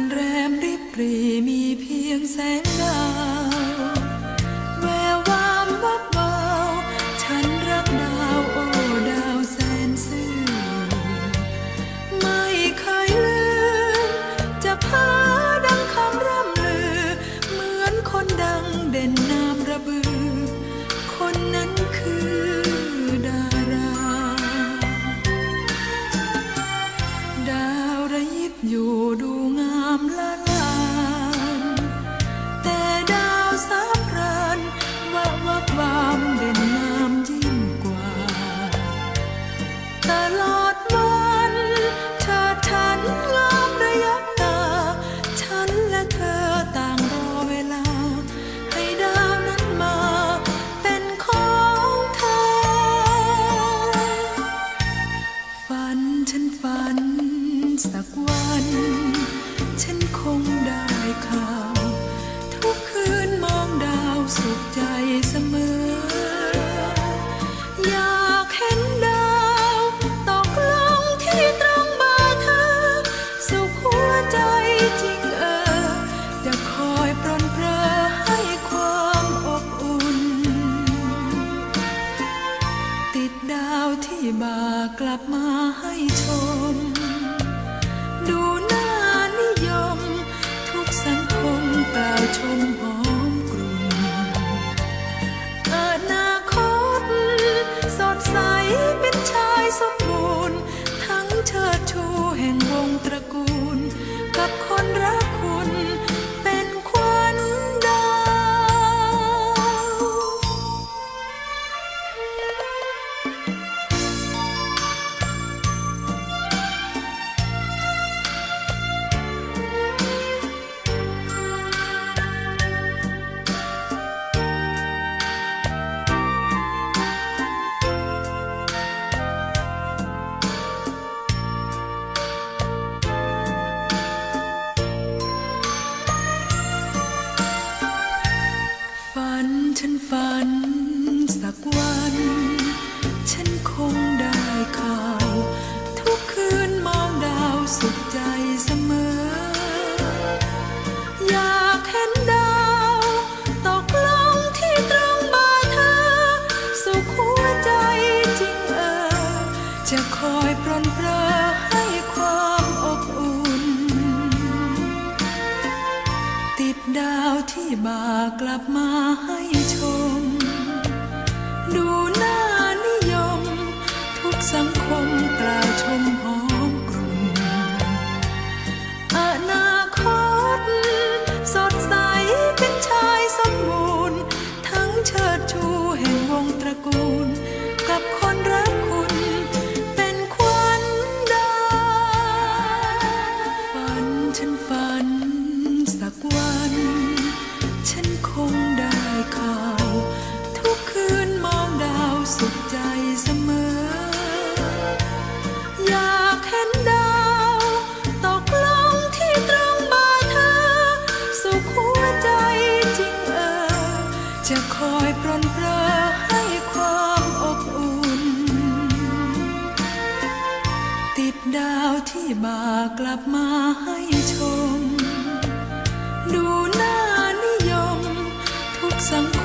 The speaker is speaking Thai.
นแรมริบรีมีเพียงแสงดาว กลับมาให้ชม ดูหน้านิยม ทุกสังคมกล่าวชมหอ บากลับมาให้ชม อยปรนเปรอให้ความอบอุ่น ติดดาวที่บากลับมาให้ชม ดูหน้านิยม ทุกสัง